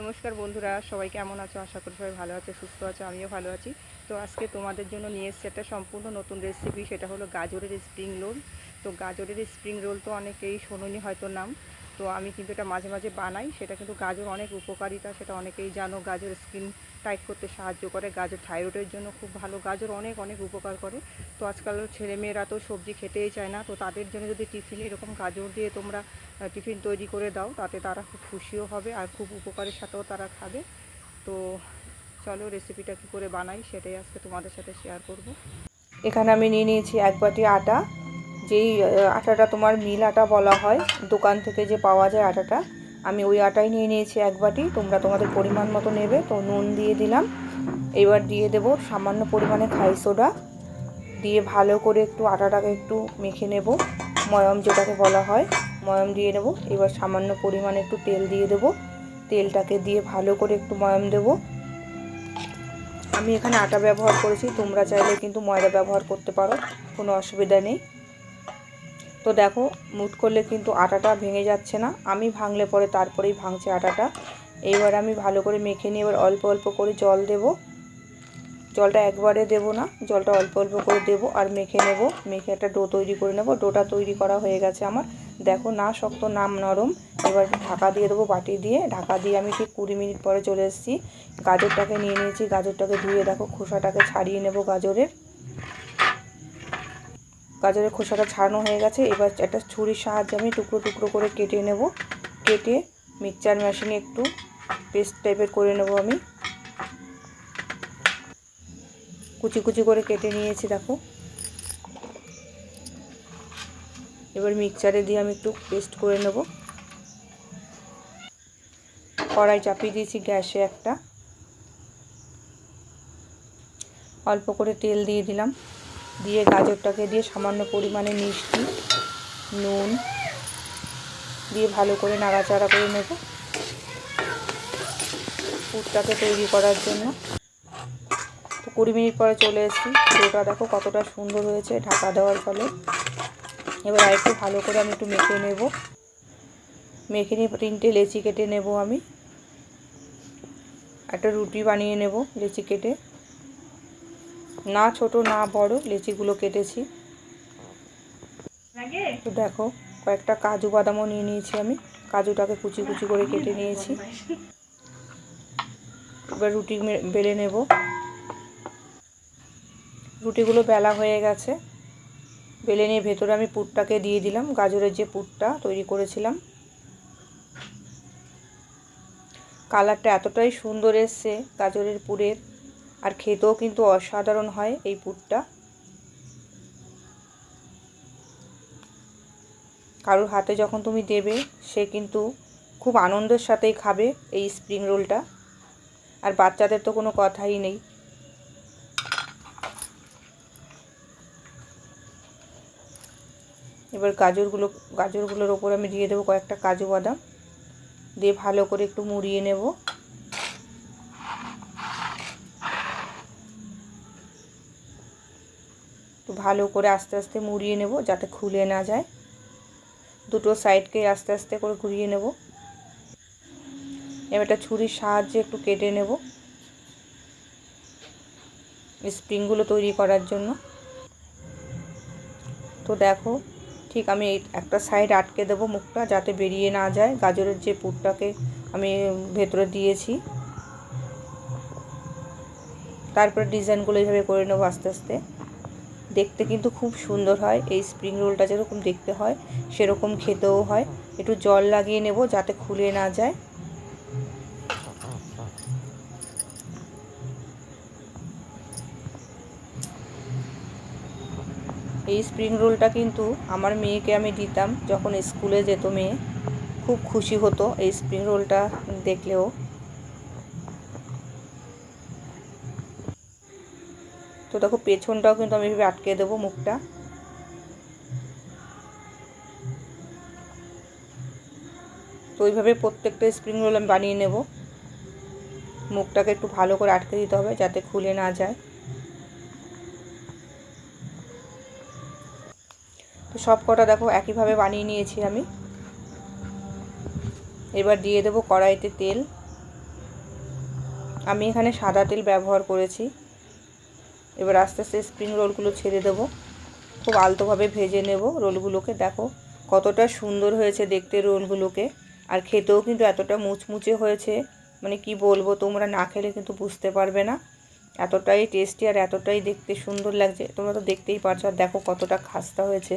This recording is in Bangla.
নমস্কার বন্ধুরা, সবাই কেমন আছো? আশা করি সবাই ভালো আছে, সুস্থ আছে, আমিও ভালো আছি। তো আজকে তোমাদের জন্য নিয়ে এসেছি একটা সম্পূর্ণ নতুন রেসিপি সেটা হলো গাজরের স্প্রিং রোল তো গাজরের স্প্রিং রোল তো অনেকেই শোনুনি হয়তো নাম। তো আমি কিন্তু এটা মাঝে মাঝে বানাই, সেটা কিন্তু গাজর অনেক উপকারিতা, সেটা অনেকেই জানো গাজর স্কিন টাইট করতে সাহায্য করে। গাজর থাইরয়েডের জন্য খুব ভালো। গাজর অনেক অনেক উপকার করে। তো আজকাল ছেলেমেয়েরা তো সবজি খেতেই চায় না। তো তাদের জন্য যদি টিফিনে এরকম গাজর দিয়ে তোমরা টিফিন তৈরি করে দাও, তাতে তারা খুব খুশিও হবে আর খুব উপকারের সাথেও তারা খাবে। তো চলো রেসিপিটা কী করে বানাই সেটাই আজকে তোমাদের সাথে শেয়ার করব। এখানে আমি নিয়ে নিয়েছি এক বাটি আটা। যেই আটাটা তোমার মিল আটা বলা হয়, দোকান থেকে যে পাওয়া যায় আটাটা। আমি ওই আটাই নিয়ে নিয়েছি এক বাটি, তোমরা তোমাদের পরিমাণ মতো নেবে। তো নুন দিয়ে দিলাম। এবার দিয়ে দেব সামান্য পরিমাণে খাই সোডা। দিয়ে ভালো করে একটু আটাটাকে একটু মেখে নেব। ময়ম যেটাকে বলা হয়, ময়ম দিয়ে নেব। এবার সামান্য পরিমাণে একটু তেল দিয়ে দেব। তেলটাকে দিয়ে ভালো করে একটু ময়ম দেব। আমি এখানে আটা ব্যবহার করেছি, তোমরা চাইলে কিন্তু ময়দা ব্যবহার করতে পারো, কোনো অসুবিধা নেই। তো দেখো, মুট করলে কিন্তু আটাটা ভেঙে যাচ্ছে না। আমি ভাঙলে পরে তারপরেই ভাঙছে আটাটা। এইবার আমি ভালো করে মেখে নিয়ে এবার অল্প অল্প করে জল দেব। জলটা একবারে দেব না, জলটা অল্প অল্প করে দেব আর মেখে নেব। মেখে একটা ডো তৈরি করে নেব। ডোটা তৈরি করা হয়ে গেছে আমার। দেখো, না শক্ত নাম নরম। এবার ঢাকা দিয়ে দেবো বাটি দিয়ে। ঢাকা দিয়ে আমি ঠিক কুড়ি মিনিট পরে চলে এসেছি। গাজরটাকে নিয়ে নিয়েছি। গাজরটাকে ধুয়ে দেখো, খোসাটাকে ছাড়িয়ে নেব গাজরের। গাজরের খোসাটা ছাড়ানো হয়ে গেছে। এবার একটা ছুরির সাহায্যে আমি টুকরো টুকরো করে কেটে নেব। কেটে মিক্সচার মেশিনে একটু পেস্ট টাইপের করে নেব আমি। কুচি কুচি করে কেটে নিয়েছি, দেখো। এবার মিক্সচারে দিয়ে আমি একটু পেস্ট করে নেব। কড়াই চাপিয়ে দিয়েছি গ্যাসে একটা। অল্প করে তেল দিয়ে দিলাম। দিয়ে গাজরটাকে দিয়ে সামান্য পরিমাণে মিষ্টি, নুন দিয়ে ভালো করে নাড়াচাড়া করে নেব। পুরটাকে তৈরি করার জন্য। তো কুড়ি মিনিট পরে চলে এসেছি। ডোটা দেখো কতটা সুন্দর হয়েছে ঢাকা দেওয়ার ফলে। এবার আরেকটু ভালো করে আমি একটু মেখে নেব। মেখে নিয়ে তিনটে লেচি কেটে নেব আমি। একটা রুটি বানিয়ে নেব লেচি কেটে। না ছোট না বড় লিচিগুলো কেটেছি। তো দেখো কয়েকটা কাজু বাদামও নিয়ে নিয়েছি আমি। কাজুটাকে কুচি কুচি করে কেটে নিয়েছি। এবার রুটি বেলে নেব। রুটিগুলো বেলা হয়ে গেছে। বেলে নিয়ে ভেতরে আমি পুরটাকে দিয়ে দিলাম গাজরের যে পুরটা তৈরি করেছিলাম। কালারটা এতটাই সুন্দর এসছে গাজরের পুরের। আর খেতেও কিন্তু অসাধারণ হয় এই পুরটা। কারোর হাতে যখন তুমি দেবে, সে কিন্তু খুব আনন্দের সাথেই খাবে এই স্প্রিং রোলটা আর বাচ্চাদের তো কোনো কথাই নেই। এবার গাজরগুলো, গাজরগুলোর ওপর আমি দিয়ে দেবো কয়েকটা কাজু বাদাম। দিয়ে ভালো করে একটু মুড়িয়ে নেব। ভালো করে আস্তে আস্তে মুড়িয়ে নেব যাতে খুলে না যায়। দুটো সাইডকে আস্তে আস্তে করে ঘুরিয়ে নেব। এবার একটা ছুরির সাহায্যে একটু কেটে নেব। স্প্রিংগুলো তৈরি করার জন্য। তো দেখো, ঠিক আমি একটা সাইড আটকে দেবো মুখটা যাতে বেরিয়ে না যায়। গাজরের যে পুরটাকে আমি ভেতরে দিয়েছি। তারপরে ডিজাইনগুলো এইভাবে করে নেব আস্তে আস্তে। দেখতে কিন্তু খুব সুন্দর হয়। এই স্প্রিং রোলটা যেরকম দেখতে হয়, সেরকম খেতেও হয়। একটু জল লাগিয়ে নেব যাতে খুলে না যায়। এই স্প্রিং রোলটা কিন্তু আমার মেয়েকে আমি দিতাম যখন স্কুলে যেত মেয়ে। খুব খুশি হতো এই স্প্রিং রোলটা দেখলেও। তো দেখো পেছনটাও কিন্তু আমি এভাবে আটকে দেবো মুখটা। তো ওইভাবে প্রত্যেকটা স্প্রিং রোল আমি বানিয়ে নেব। মুখটাকে একটু ভালো করে আটকে দিতে হবে যাতে খুলে না যায়। তো সব কটা দেখো একইভাবে বানিয়ে নিয়েছি আমি। এবার দিয়ে দেবো কড়াইতে তেল। আমি এখানে সাদা তেল ব্যবহার করেছি। এবার আস্তে আস্তে স্প্রিং রোলগুলো ছেড়ে দেব। খুব আলতোভাবে ভেজে নেব রোলগুলোকে দেখো কতটা সুন্দর হয়েছে দেখতে রোলগুলোকে আর খেতেও কিন্তু এতটা মুচমুচে হয়েছে। মানে কি বলব, তোমরা না খেলে কিন্তু বুঝতে পারবে না। এতটাই টেস্টি আর এতটাই দেখতে সুন্দর লাগছে। তোমরা তো দেখতেই পারছ। আর দেখো কতটা খাস্তা হয়েছে।